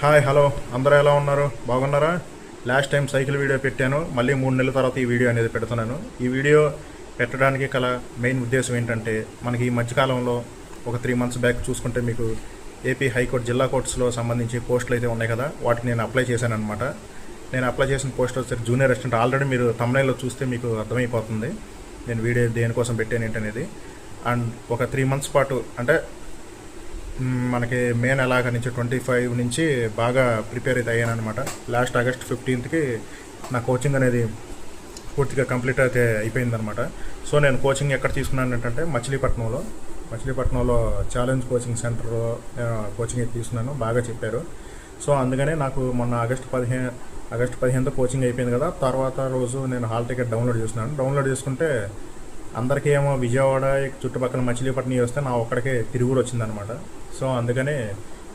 Hi hello. అందరూ ఎలా ఉన్నారు? బాగున్నారా? లాస్ట్ టైం సైకిల్ వీడియో పెట్టాను. మళ్ళీ మూడు నెలల తర్వాత ఈ వీడియో అనేది పెడుతున్నాను. ఈ వీడియో పెట్టడానికి గల మెయిన్ ఉద్దేశం ఏంటంటే మనకి ఈ మధ్యకాలంలో ఒక త్రీ మంత్స్ బ్యాక్ చూసుకుంటే మీకు ఏపీ హైకోర్టు జిల్లా కోర్ట్స్లో సంబంధించి పోస్టులు అయితే ఉన్నాయి కదా వాటికి నేను అప్లై చేశాను అనమాట నేను అప్లై చేసిన పోస్ట్ వచ్చేసి జూనియర్ అసిస్టెంట్ ఆల్రెడీ మీరు తమిళలో చూస్తే మీకు అర్థమైపోతుంది. నేను వీడియో దేనికోసం పెట్టాను ఏంటనేది. అండ్ ఒక త్రీ మంత్స్ పాటు అంటే మనకి మే నెలాగ నుంచి ట్వంటీ ఫైవ్ నుంచి బాగా ప్రిపేర్ అయితే అయ్యాను అనమాట లాస్ట్ ఆగస్ట్ ఫిఫ్టీన్త్కి నా కోచింగ్ అనేది పూర్తిగా కంప్లీట్ అయితే అయిపోయిందనమాట సో నేను కోచింగ్ ఎక్కడ తీసుకున్నాను ఏంటంటే మచిలీపట్నంలో. మచిలీపట్నంలో ఛాలెంజ్ కోచింగ్ సెంటర్ కోచింగ్ అయితే తీసుకున్నాను బాగా చెప్పారు. సో అందుకనే నాకు మొన్న ఆగస్ట్ పదిహేను ఆగస్ట్ పదిహేనుతో కోచింగ్ అయిపోయింది కదా తర్వాత రోజు నేను హాల్ టికెట్ డౌన్లోడ్ చేసుకున్నాను డౌన్లోడ్ చేసుకుంటే అందరికీ ఏమో విజయవాడ చుట్టుపక్కల మచిలీపట్నం వస్తే నా ఒక్కడికే తిరుగురు వచ్చిందనమాట సో అందుకనే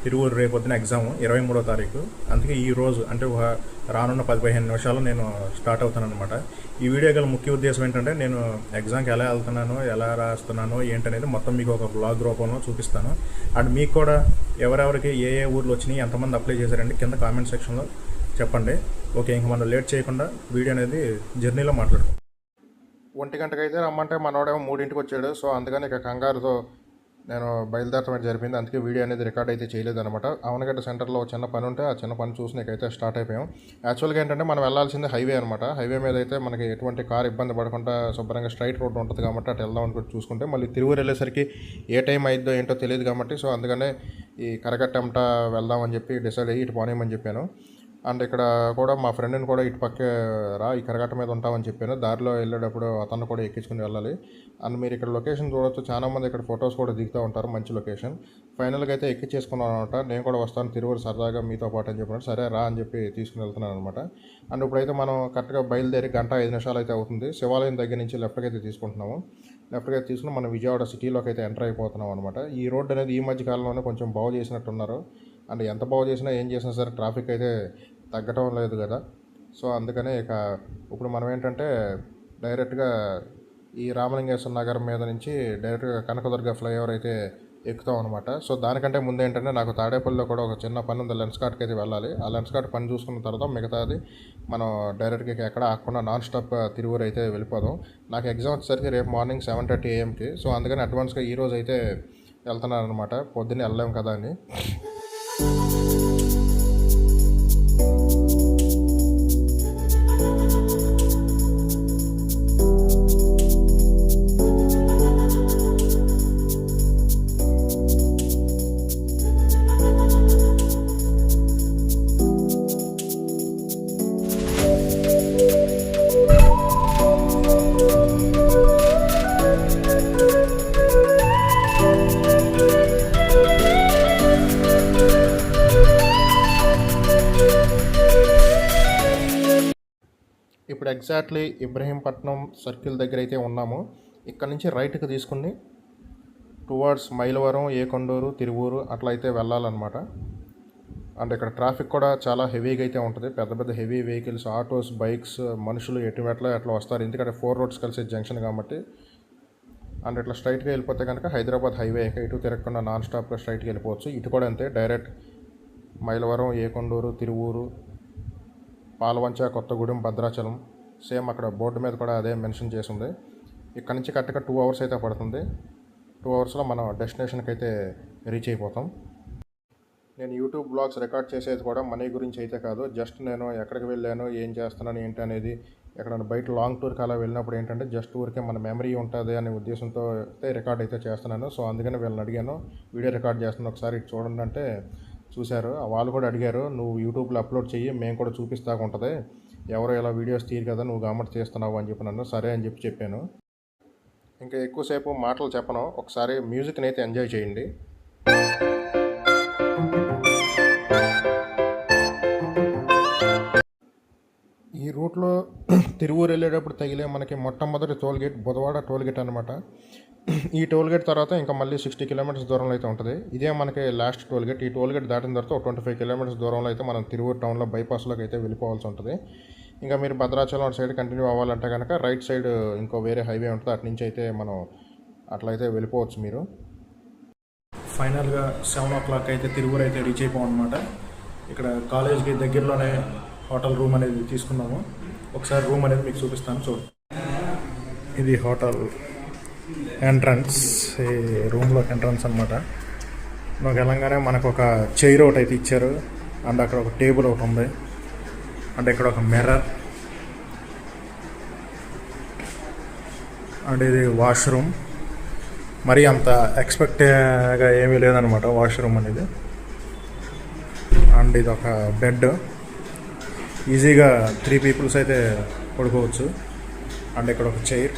తిరువురు పొద్దున ఎగ్జామ్ ఇరవై మూడో తారీఖు. అందుకే ఈ రోజు అంటే ఒక రానున్న పది పదిహేను నిమిషాలు నేను స్టార్ట్ అవుతాను అనమాట ఈ వీడియో గల ముఖ్య ఉద్దేశం ఏంటంటే నేను ఎగ్జామ్కి ఎలా వెళ్తున్నానో ఎలా రాస్తున్నానో ఏంటనేది మొత్తం మీకు ఒక బ్లాగ్ రూపంలో చూపిస్తాను. అండ్ మీకు కూడా ఎవరెవరికి ఏ ఏ ఊర్లు వచ్చినాయి ఎంతమంది అప్లై చేశారండి కింద కామెంట్ సెక్షన్లో చెప్పండి. ఓకే ఇంక మనం లేట్ చేయకుండా వీడియో అనేది జర్నీలో మాట్లాడుకుందాం. ఒంటి గంటకైతే రమ్మంటే మనోడేమో మూడింటికి వచ్చాడు సో అందుకని ఇక కంగారుతో నేను బయలుదేరటం జరిపింది. అందుకే వీడియో అనేది రికార్డ్ అయితే చేయలేదనమాట అవనగడ్డ సెంటర్లో ఒక చిన్న పని ఉంటే ఆ చిన్న పని చూసి నీకైతే స్టార్ట్ అయిపోయాం. యాక్చువల్గా ఏంటంటే మనం వెళ్ళాల్సింది హైవే అనమాట. హైవే మీద అయితే మనకి ఎటువంటి కార్ ఇబ్బంది పడకుండా శుభ్రంగా స్ట్రైట్ రోడ్ ఉంటుంది కాబట్టి అటు వెళ్దాం అనుకుంటే చూసుకుంటే మళ్ళీ తిరువురు వెళ్ళేసరికి ఏ టైం అయిద్దో ఏంటో తెలియదు కాబట్టి సో అందుకనే ఈ కరకట్టంట వెళ్దామని చెప్పి డిసైడ్ అయ్యి ఇటు పోనేమని చెప్పాను. అండ్ ఇక్కడ కూడా మా ఫ్రెండ్ని కూడా ఇటు పక్కే రా ఈ కరగట్ట మీద ఉంటామని చెప్పాను దారిలో వెళ్ళేటప్పుడు అతను కూడా ఎక్కించుకుని వెళ్ళాలి. అండ్ మీరు ఇక్కడ లొకేషన్ చూడొచ్చు. చాలా మంది ఇక్కడ ఫొటోస్ కూడా దిగుతూ ఉంటారు. మంచి లొకేషన్. ఫైనల్గా అయితే ఎక్కించేసుకున్నాను అనమాట. నేను కూడా వస్తాను. తిరువురు సరదాగా మీతో పాటు అని చెప్పినట్టు సరే రా అని చెప్పి తీసుకుని వెళ్తున్నాను అనమాట. అండ్ ఇప్పుడైతే మనం కరెక్ట్గా బయలుదేరి గంట ఐదు నిమిషాలు అయితే అవుతుంది. శివాలయం దగ్గర నుంచి లెఫ్ట్కి అయితే తీసుకుంటున్నాము. లెఫ్ట్గా అయితే తీసుకుని మనం విజయవాడ సిటీలోకి అయితే ఎంటర్ అయిపోతున్నాం అనమాట. ఈ రోడ్ అనేది ఈ మధ్య కాలంలోనే కొంచెం బాగు చేసినట్టున్నారు. అండ్ ఎంత బాగు చేసినా ఏం చేసినా సరే ట్రాఫిక్ అయితే తగ్గటం లేదు కదా. సో అందుకనే ఇక ఇప్పుడు మనం ఏంటంటే డైరెక్ట్గా ఈ రామలింగేశ్వర నగరం మీద నుంచి డైరెక్ట్గా కనకదుర్గ ఫ్లైఓవర్ అయితే ఎక్కుతాం అనమాట సో దానికంటే ముందు ఏంటంటే నాకు తాడేపల్లిలో కూడా ఒక చిన్న పని ఉంది. లెన్స్ కార్ట్కి అయితే వెళ్ళాలి. ఆ లెన్స్ కార్ట్ పని చూసుకున్న తర్వాత మిగతాది మనం డైరెక్ట్గా ఎక్కడ ఆకుండా నాన్ స్టాప్ తిరువురు అయితే వెళ్ళిపోదాం. నాకు ఎగ్జామ్ వచ్చేసరికి రేపు మార్నింగ్ సెవెన్ థర్టీ ఏఎంకి. సో అందుకని అడ్వాన్స్గా ఈ రోజు అయితే వెళ్తున్నాను అనమాట పొద్దున్నే వెళ్ళలేము కదా అని. ఇప్పుడు ఎగ్జాక్ట్లీ ఇబ్రహీంపట్నం సర్కిల్ దగ్గర అయితే ఉన్నాము. ఇక్కడ నుంచి రైట్కి తీసుకుని టువర్డ్స్ మైలవరం ఏకొండూరు తిరువూరు అట్లా అయితే వెళ్ళాలన్నమాట. అండ్ ఇక్కడ ట్రాఫిక్ కూడా చాలా హెవీగా అయితే ఉంటుంది. పెద్ద పెద్ద హెవీ వెహికల్స్ ఆటోస్ బైక్స్ మనుషులు ఎటు అట్లా వస్తారు. ఎందుకంటే ఫోర్ రోడ్స్ కలిసే జంక్షన్ కాబట్టి. అండ్ ఇట్లా స్ట్రైట్గా వెళ్ళిపోతే కనుక హైదరాబాద్ హైవే ఇటు తిరగకుండా నాన్ స్టాప్గా స్ట్రైట్గా వెళ్ళిపోవచ్చు. ఇటు కూడా అంతే డైరెక్ట్ మైలవరం ఏకొండూరు తిరువూరు పాలవంచ కొత్తగూడెం భద్రాచలం సేమ్ అక్కడ బోర్డు మీద కూడా అదే మెన్షన్ చేసి ఉంది ఇక్కడ నుంచి కరెక్ట్గా టూ అవర్స్ అయితే పడుతుంది. టూ అవర్స్లో మనం డెస్టినేషన్కి అయితే రీచ్ అయిపోతాం. నేను యూట్యూబ్ బ్లాగ్స్ రికార్డ్ చేసేది కూడా మనీ గురించి అయితే కాదు. జస్ట్ నేను ఎక్కడికి వెళ్ళాను ఏం చేస్తున్నాను ఏంటి అనేది ఎక్కడైనా బయట లాంగ్ టూర్కి అలా వెళ్ళినప్పుడు ఏంటంటే జస్ట్ ఊరికే మన మెమరీ ఉంటుంది అనే ఉద్దేశంతో అయితే రికార్డ్ అయితే చేస్తున్నాను. సో అందుకని వీళ్ళని అడిగాను. వీడియో రికార్డ్ చేస్తున్నాను ఒకసారి ఇటు చూడండి అంటే చూశారు. వాళ్ళు కూడా అడిగారు నువ్వు యూట్యూబ్లో అప్లోడ్ చెయ్యి మేము కూడా చూపిస్తాగా ఉంటుంది ఎవరో ఇలా వీడియోస్ తీయరు కదా నువ్వు గమ్మటి చేస్తున్నావు అని చెప్పి నన్ను సరే అని చెప్పి చెప్పాను. ఇంకా ఎక్కువసేపు మాటలు చెప్పను. ఒకసారి మ్యూజిక్ని అయితే ఎంజాయ్ చేయండి. ఈ రూట్లో తిరువూరు వెళ్ళేటప్పుడు తగిలే మనకి మొట్టమొదటి టోల్గేట్ బుధవాడ టోల్గేట్ అనమాట ఈ టోల్ గేట్ తర్వాత ఇంకా మళ్ళీ సిక్స్టీ కిలోమీటర్స్ దూరంలో అయితే ఉంటుంది. ఇదే మనకి లాస్ట్ టోల్ గేట్ ఈ టోల్ గేట్ దాటిన తర్వాత ఒక ట్వంటీ ఫైవ్ కిలోమీటర్స్ దూరంలో అయితే మనం తిరువూరు టౌన్లో బైపాస్లోకి అయితే వెళ్ళిపోవాల్సి ఉంటుంది. ఇంకా మీరు భద్రాచలం అటు సైడ్ కంటిన్యూ అవ్వాలంటే కనుక రైట్ సైడ్ ఇంకో వేరే హైవే ఉంటుంది. అటు నుంచి అయితే మనం అట్లయితే వెళ్ళిపోవచ్చు మీరు. ఫైనల్గా సెవెన్ ఓ క్లాక్ అయితే తిరువురు అయితే రీచ్ అయిపోం అనమాట ఇక్కడ కాలేజ్కి దగ్గరలోనే హోటల్ రూమ్ అనేది తీసుకున్నాము. ఒకసారి రూమ్ అనేది మీకు చూపిస్తాను చూడండి. ఇది హోటల్ ఎంట్రన్స్ ఈ రూమ్లోకి ఎంట్రన్స్ అనమాట నాకు వెళ్ళంగానే మనకు ఒక చైర్ ఒకటి అయితే ఇచ్చారు. అండ్ అక్కడ ఒక టేబుల్ ఒకటి ఉంది. అండ్ ఇక్కడ ఒక మిర్రర్. అండ్ ఇది వాష్రూమ్. మరి అంత ఎక్స్పెక్ట్గా ఏమీ లేదనమాట వాష్రూమ్ అనేది. అండ్ ఇది ఒక బెడ్ ఈజీగా త్రీ పీపుల్స్ అయితే పడుకోవచ్చు. అండ్ ఇక్కడ ఒక chair.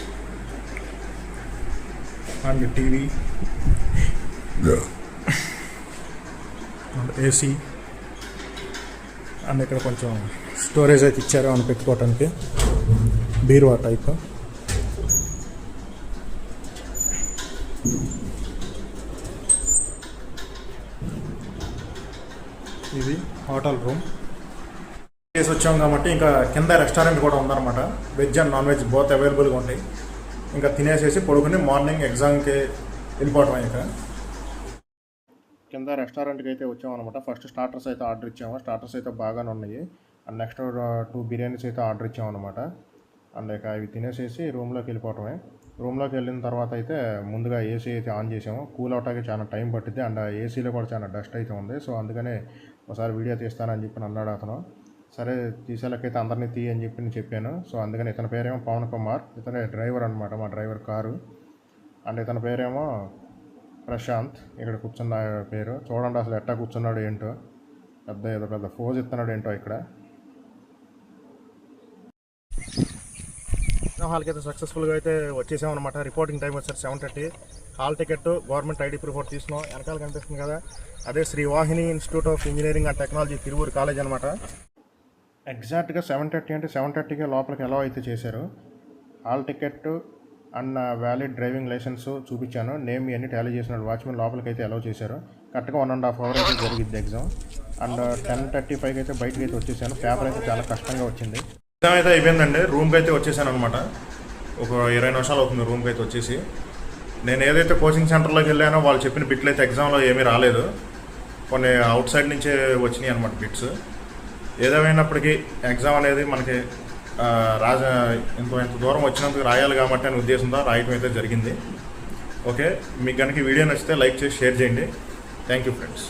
And TV and AC and ఇక్కడ కొంచెం స్టోరేజ్ అయితే ఇచ్చారు అని పెట్టుకోవటానికి. బీరువా టైప్ ఇది హోటల్ రూమ్ చేసి వచ్చాం కాబట్టి ఇంకా కింద రెస్టారెంట్ కూడా ఉందన్నమాట. Veg and non veg both అవైలబుల్గా ఉంటాయి ఇంకా తినేసేసి పడుకుని మార్నింగ్ ఎగ్జామ్కి వెళ్ళిపోవటం ఇంకా కింద రెస్టారెంట్కి అయితే వచ్చామన్నమాట. ఫస్ట్ స్టార్టర్స్ అయితే ఆర్డర్ ఇచ్చాము. స్టార్టర్స్ అయితే బాగానే ఉన్నాయి. అండ్ నెక్స్ట్ టూ బిర్యానీస్ అయితే ఆర్డర్ ఇచ్చామన్నమాట. అండ్ ఇక అవి తినేసేసి రూమ్లోకి వెళ్ళిపోవటమే. రూమ్లోకి వెళ్ళిన తర్వాత అయితే ముందుగా ఏసీ అయితే ఆన్ చేసాము. కూల్ అవటానికి చాలా టైం పట్టింది అండ్ ఏసీలో కూడా చాలా డస్ట్ అయితే ఉంది. సో అందుకనే ఒకసారి వీడియో తీస్తానని చెప్పి అన్నాడు అతను. సరే తీసేలకైతే అందరినీ తీ అని చెప్పి నేను చెప్పాను. సో అందుకని ఇతని పేరేమో పవన్ కుమార్. ఇతనే డ్రైవర్ అనమాట మా డ్రైవర్ కారు. అండ్ ఇతని పేరేమో ప్రశాంత్. ఇక్కడ కూర్చున్న పేరు. చూడండి అసలు ఎట్టా కూర్చున్నాడు ఏంటో. పెద్ద ఏదో పెద్ద ఫోజ్ ఇస్తున్నాడు ఏంటో ఇక్కడ. హాల్కి అయితే సక్సెస్ఫుల్గా అయితే వచ్చేసామన్నమాట. రిపోర్టింగ్ టైం వచ్చారు seven thirty hall ticket government ID proof ఒకటి తీసుకున్నాం. వెనకాల కనిపిస్తుంది కదా అదే Sri Vahini institute of engineering and technology Tiruvuru college అనమాట ఎగ్జాక్ట్గా సెవెన్ థర్టీ అంటే సెవెన్ థర్టీకే లోపలికి ఎలా అయితే చేశారు. Hall ticket and valid driving license చూపించాను. నేమ్ ఇవన్నీ టాలీ చేసినాడు. వాచ్మెన్ లోపలికి అయితే అలౌ చేశారు కరెక్ట్గా వన్ అండ్ హాఫ్ అవర్ అయితే జరిగింది ఎగ్జామ్ అండ్ టెన్ థర్టీ ఫైవ్కి అయితే బయటకి అయితే వచ్చేసాను. పేపర్ అయితే చాలా కష్టంగా వచ్చింది. ఎగ్జామ్ అయితే అయిపోయిందండి. రూమ్కి అయితే వచ్చేసాను అనమాట ఒక ఇరవై నిమిషాలు అవుతుంది రూమ్కి అయితే వచ్చేసి. నేను ఏదైతే కోచింగ్ సెంటర్లోకి వెళ్ళానో వాళ్ళు చెప్పిన బిట్లు అయితే ఎగ్జామ్లో ఏమీ రాలేదు. కొన్ని అవుట్ సైడ్ నుంచే వచ్చినాయి అనమాట బిట్స్ ఏదేమైనప్పటికీ ఎగ్జామ్ అనేది మనకి రాజ ఇంత ఇంత దూరం వచ్చినందుకు రాయాలి కాబట్టి అనే ఉద్దేశంతో రాయటం అయితే జరిగింది. ఓకే? మీకు కనుక వీడియో నచ్చితే లైక్ చేసి షేర్ చేయండి. Thank you friends.